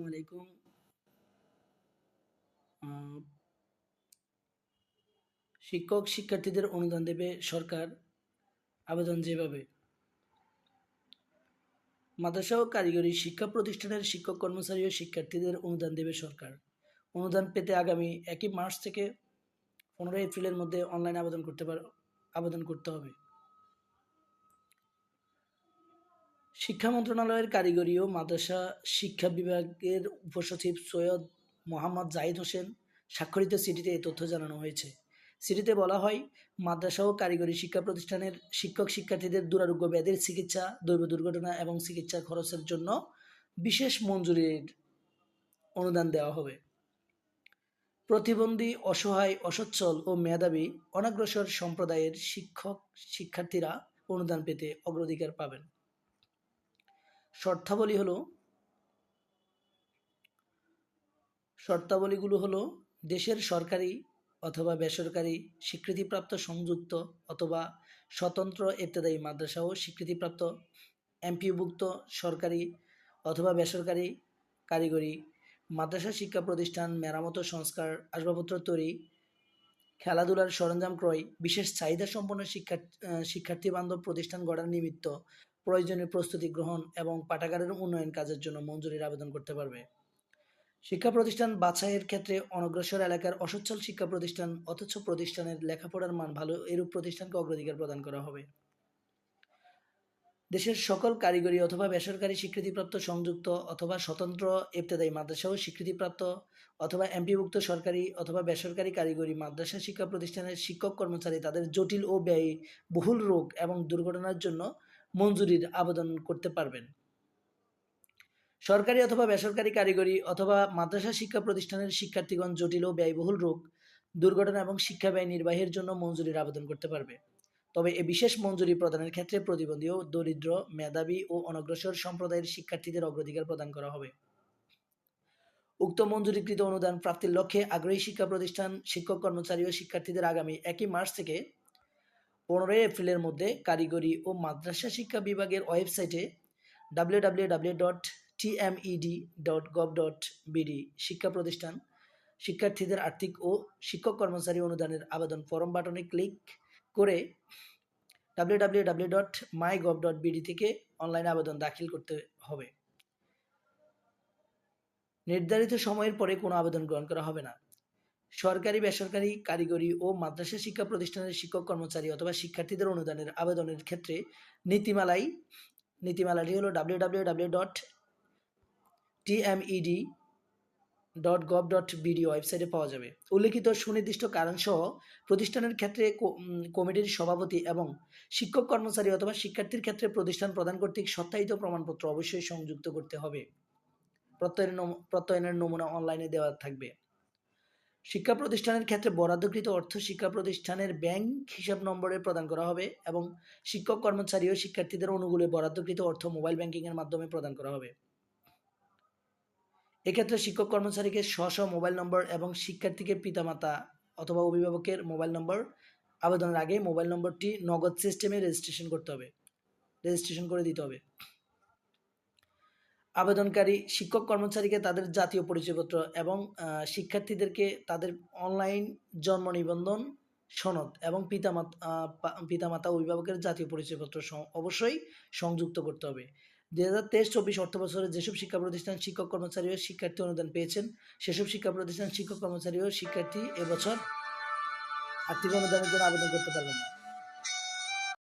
আসসালামু আলাইকুম শিক্ষক শিক্ষার্থীদের অনুদান দেবে সরকার আবেদন যেভাবে। মাদ্রাসা ও কারিগরি শিক্ষা প্রতিষ্ঠানের শিক্ষক কর্মচারী ও শিক্ষার্থীদের অনুদান দেবে সরকার। অনুদান পেতে আগামী একই মার্চ থেকে পনেরোই এপ্রিলের মধ্যে অনলাইন আবেদন করতে পার আবেদন করতে হবে। শিক্ষা মন্ত্রণালয়ের কারিগরি ও মাদ্রাসা শিক্ষা বিভাগের উপসচিব সৈয়দ মোহাম্মদ জাহিদ হোসেন স্বাক্ষরিত চিঠিতে এই তথ্য জানানো হয়েছে। চিঠিতে বলা হয়, মাদ্রাসা ও কারিগরি শিক্ষা প্রতিষ্ঠানের শিক্ষক শিক্ষার্থীদের দুরারোগ্য ব্যাধির চিকিৎসা, দৈব দুর্ঘটনা এবং চিকিৎসা খরচের জন্য বিশেষ মঞ্জুরির অনুদান দেওয়া হবে। প্রতিবন্ধী, অসহায়, অসচ্ছল ও মেধাবী অনগ্রসর সম্প্রদায়ের শিক্ষক শিক্ষার্থীরা অনুদান পেতে অগ্রাধিকার পাবেন। শর্তাবলী হলো, শর্তাবলীগুলো হলো দেশের সরকারি অথবা বেসরকারি স্বীকৃতিপ্রাপ্ত সংযুক্ত অথবা স্বতন্ত্র ইত্যাদি মাদ্রাসা ও স্বীকৃতিপ্রাপ্ত এমপিওভুক্ত সরকারি অথবা বেসরকারি কারিগরি মাদ্রাসা শিক্ষা প্রতিষ্ঠান, মেরামত সংস্কার আসবাবপত্র তৈরি, খেলাধুলার সরঞ্জাম ক্রয়, বিশেষ চাহিদা সম্পন্ন শিক্ষা শিক্ষার্থী বান্ধব প্রতিষ্ঠান গড়ার নিমিত্ত প্রয়োজনীয় প্রস্তুতি গ্রহণ এবং পাঠাগারের উন্নয়ন কাজের জন্য মঞ্জুরির আবেদন করতে পারবে। শিক্ষা প্রতিষ্ঠান বাছাইয়ের ক্ষেত্রে অনগ্রসর এলাকার অসচ্ছল শিক্ষা প্রতিষ্ঠান অথচ প্রতিষ্ঠানের লেখাপড়ার মান ভালো এরূপ প্রতিষ্ঠানকে অগ্রাধিকার প্রদান করা হবে। দেশের সকল কারিগরি অথবা বেসরকারি স্বীকৃতিপ্রাপ্ত সংযুক্ত অথবা স্বতন্ত্র ইবতেদায়ী মাদ্রাসা ও স্বীকৃতিপ্রাপ্ত অথবা এমপিভুক্ত সরকারি অথবা বেসরকারি কারিগরি মাদ্রাসা শিক্ষা প্রতিষ্ঠানের শিক্ষক কর্মচারী তাদের জটিল ও ব্যয় বহুল রোগ এবং দুর্ঘটনার জন্য মঞ্জুরির আবেদন করতে পারবেন। সরকারি অথবা বেসরকারি কারিগরি অথবা মাদ্রাসা শিক্ষা প্রতিষ্ঠানের শিক্ষার্থীগণ জটিল ও ব্যয়বহুল রোগ, দুর্ঘটনা এবং শিক্ষা ব্যয় নির্বাহের জন্য মঞ্জুরির আবেদন করতে পারবে। তবে এ বিশেষ মঞ্জুরি প্রদানের ক্ষেত্রে প্রতিবন্ধী ও দরিদ্র, মেধাবী ও অনগ্রসর সম্প্রদায়ের শিক্ষার্থীদের অগ্রাধিকার প্রদান করা হবে। উক্ত মঞ্জুরিকৃত অনুদান প্রাপ্তির লক্ষ্যে আগ্রহী শিক্ষা প্রতিষ্ঠান, শিক্ষক কর্মচারী ও শিক্ষার্থীদের আগামী একই মার্চ থেকে পনেরোই এপ্রিলের মধ্যে কারিগরি ও মাদ্রাসা শিক্ষা বিভাগের ওয়েবসাইটে W W W dot dot gov dot BD শিক্ষা প্রতিষ্ঠান, শিক্ষার্থীদের আর্থিক ও শিক্ষক কর্মচারী অনুদানের আবেদন ফরম বাটনে ক্লিক করে W W W dot my gov dot BD থেকে অনলাইন আবেদন দাখিল করতে হবে। নির্ধারিত সময়ের পরে কোনো আবেদন গ্রহণ করা হবে না। সরকারি, বেসরকারি কারিগরি ও মাদ্রাসা শিক্ষা প্রতিষ্ঠানের শিক্ষক কর্মচারী অথবা শিক্ষার্থীদের অনুদানের আবেদনের ক্ষেত্রে নীতিমালাই, নীতিমালাটি হলো W W W dot TMED dot gov dot BD ওয়েবসাইটে পাওয়া যাবে। উল্লেখিত সুনির্দিষ্ট কারণসহ প্রতিষ্ঠানের ক্ষেত্রে কমিটির সভাপতি এবং শিক্ষক কর্মচারী অথবা শিক্ষার্থীর ক্ষেত্রে প্রতিষ্ঠান প্রদান কর্তৃক সত্যায়িত প্রমাণপত্র অবশ্যই সংযুক্ত করতে হবে। প্রত্যয়নের প্রত্যয়নের নমুনা অনলাইনে দেওয়া থাকবে। শিক্ষা প্রতিষ্ঠানের ক্ষেত্রে বরাদ্দকৃত অর্থ শিক্ষা প্রতিষ্ঠানের ব্যাংক হিসাব নম্বরে প্রদান করা হবে এবং শিক্ষক কর্মচারী ও শিক্ষার্থীদের অনুকূলে বরাদ্দকৃত অর্থ মোবাইল ব্যাংকিংয়ের মাধ্যমে প্রদান করা হবে। এক্ষেত্রে শিক্ষক কর্মচারীকে স্ব স্ব মোবাইল নম্বর এবং শিক্ষার্থীকে পিতামাতা অথবা অভিভাবকের মোবাইল নম্বর আবেদনের আগে মোবাইল নম্বরটি নগদ সিস্টেমে রেজিস্ট্রেশন করতে হবে। রেজিস্ট্রেশন করে দিতে হবে। আবেদনকারী শিক্ষক কর্মচারীকে তাদের জাতীয় পরিচয়পত্র এবং শিক্ষার্থীদেরকে তাদের অনলাইন জন্ম নিবন্ধন, সনদ এবং পিতামাতা পিতামাতা অভিভাবকের জাতীয় পরিচয়পত্র অবশ্যই সংযুক্ত করতে হবে। দুই হাজার তেইশ চব্বিশ অর্থ বছরে যেসব শিক্ষা প্রতিষ্ঠান শিক্ষক কর্মচারী ও শিক্ষার্থী অনুদান পেয়েছেন, সেসব শিক্ষা প্রতিষ্ঠান শিক্ষক কর্মচারী ও শিক্ষার্থী এবছর আর্থিক অনুদানের জন্য আবেদন করতে পারবেন না।